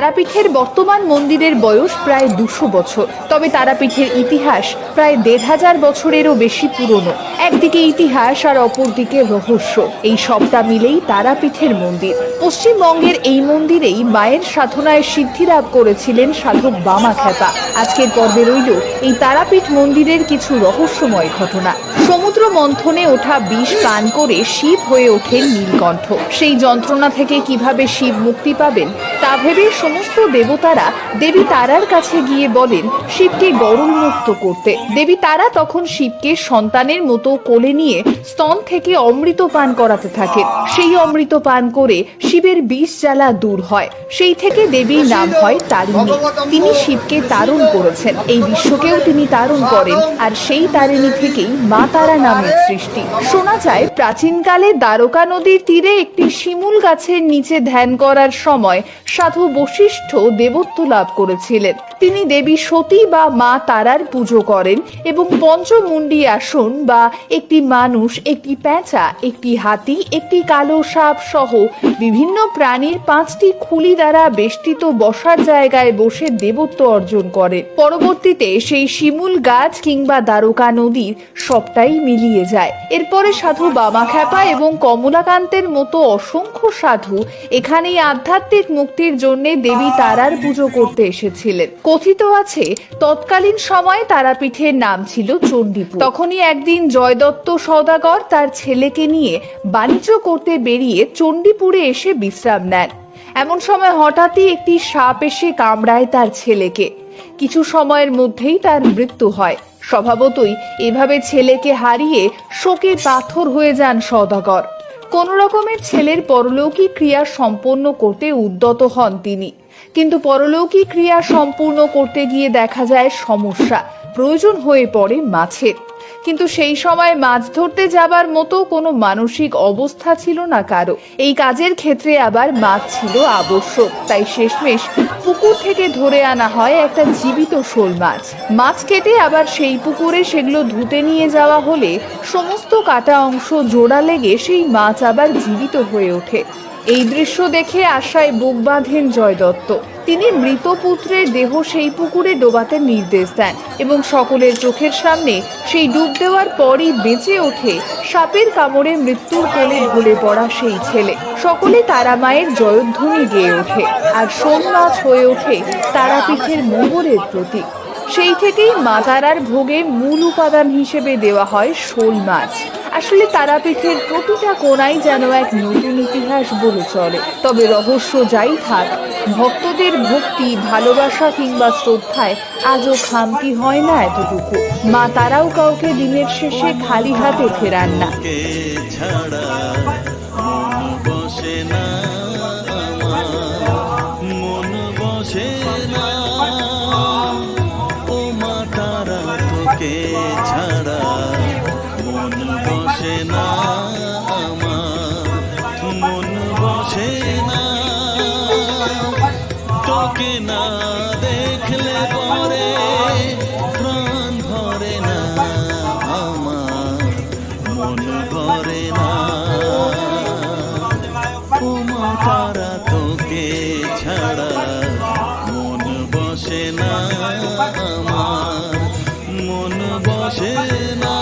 তারাপীঠের বর্তমান মন্দিরের বয়স প্রায় দুশো বছর। তবে তারাপীঠের ইতিহাস প্রায় দেড় হাজার বছরেরও বেশি পুরনো। একদিকে ইতিহাস আর অপরদিকে রহস্য। এই সবটা মিলেই তারাপীঠের মন্দির। পশ্চিমবঙ্গের এই মন্দিরেই মায়ের সাধনায় সিদ্ধি লাভ করেছিলেন সাধক বামা খ্যাপা আজকের পর্বে রইল এই তারাপীঠ মন্দিরের কিছু রহস্যময় ঘটনা। সমুদ্র মন্থনে ওঠা বিষ পান করে শিব হয়ে ওঠেন নীলকণ্ঠ। সেই যন্ত্রণা থেকে কীভাবে শিব মুক্তি পাবেন তা ভেবে সমস্ত দেবতারা দেবী তারার কাছে গিয়ে বলেন, শিবকে গরল মুক্ত করতে। দেবী তারা তখন শিবকে সন্তানের মতো কোলে নিয়ে স্তন থেকে অমৃত পান করাতে থাকেন। সেই অমৃত পান করে শিবের বিষ জ্বালা দূর হয়। সেই থেকে দেবীর নাম হয় তারিণী। তিনি শিবকে তারণ করেছেন। এই বিশ্বকেও তিনি তারণ করেন আর সেই তারিণী থেকেই মা তারা নামের সৃষ্টি। শোনা যায়, প্রাচীনকালে দ্বারকা নদীর তীরে একটি শিমুল গাছের নিচে ধ্যান করার সময় সাধু বশিষ্ঠ দেবত্ব লাভ করেছিলেন। তিনি দেবী সতী বা মা তারার পুজো করেন এবং পঞ্চমুণ্ডী আসন বা একটি মানুষ, একটি প্যাঁচা, একটি হাতি, একটি কালো সাপ সহ বিভিন্ন প্রাণীর পাঁচটি খুলি দ্বারা বেষ্টিত বসার জায়গায় বসে দেবত্ব অর্জন করেন। পরবর্তীতে সেই শিমুল গাছ কিংবা দ্বারকা নদীর সবটাই মিলিয়ে যায়। এরপরে সাধু বামাখ্যাপা এবং কমলাকান্তের মতো অসংখ্য সাধু এখানেই আধ্যাত্মিক মুক্তির জন্য দেবী তারার পুজো করতে এসেছিলেন। কথিত আছে, তৎকালীন সময় তারাপীঠের নাম ছিল চণ্ডীপুর। তখনই একদিন জয়দত্ত সওদাগর তার ছেলেকে নিয়ে বাণিজ্য করতে বেরিয়ে চণ্ডীপুরে এসে বিশ্রাম নেন। এমন সময় হঠাৎই একটি সাপ এসে কামড়ায় তার ছেলেকে। কিছু সময়ের মধ্যেই তার মৃত্যু হয়। স্বভাবতই এভাবে ছেলেকে হারিয়ে শোকে পাথর হয়ে যান সওদাগর। কোন রকমের ছেলের পরলৌকিক ক্রিয়া সম্পন্ন করতে উদ্যত হন তিনি। কিন্তু পরলৌকিক ক্রিয়া সম্পূর্ণ করতে গিয়ে দেখা যায় সমস্যা। প্রয়োজন হয়ে পড়ে মাছের। কিন্তু সেই সময় মাছ ধরতে যাবার মতো কোনো মানসিক অবস্থা ছিল না কারও। এই কাজের ক্ষেত্রে আবার মাছ ছিল আবশ্যক। তাই শেষমেশ পুকুর থেকে ধরে আনা হয় একটা জীবিত শোল মাছ। মাছ কেটে আবার সেই পুকুরে সেগুলো ধুতে নিয়ে যাওয়া হলে সমস্ত কাটা অংশ জোড়া লেগে সেই মাছ আবার জীবিত হয়ে ওঠে। এই দৃশ্য দেখে আশায় বুক বাঁধেন জয় দত্ত তিনি মৃত পুত্রের দেহ সেই পুকুরে ডোবাতে নির্দেশ দেন এবং সকলের চোখের সামনে সেই ডুব দেওয়ার পরই বেঁচে ওঠে সাপের কামড়ে মৃত্যুর কোলে ঢলে পড়া সেই ছেলে। সকলে তারা মায়ের জয়ধ্বনি গেয়ে ওঠে আর মাছ হয়ে ওঠে তারাপীঠের মোহরের প্রতীক। সেই থেকেই মা তারার ভোগে মূল উপাদান হিসেবে দেওয়া হয় শোল মাছ। আসলে তারাপীঠের প্রতিটা কোণাই যেন এক নতুন ইতিহাস বলে চলে। তবে রহস্য যাই থাক, ভক্তদের ভক্তি, ভালোবাসা কিংবা শ্রদ্ধায় আজও খামতি হয় না এতটুকু। মা তারাও কাউকে দিনের শেষে খালি হাতে ফেরান না। ধরে প্রাণ ধরে না আমার মন ধরে না। তোমার তারা তোকে ছাড়া মন বসে না আমার মন বসে না।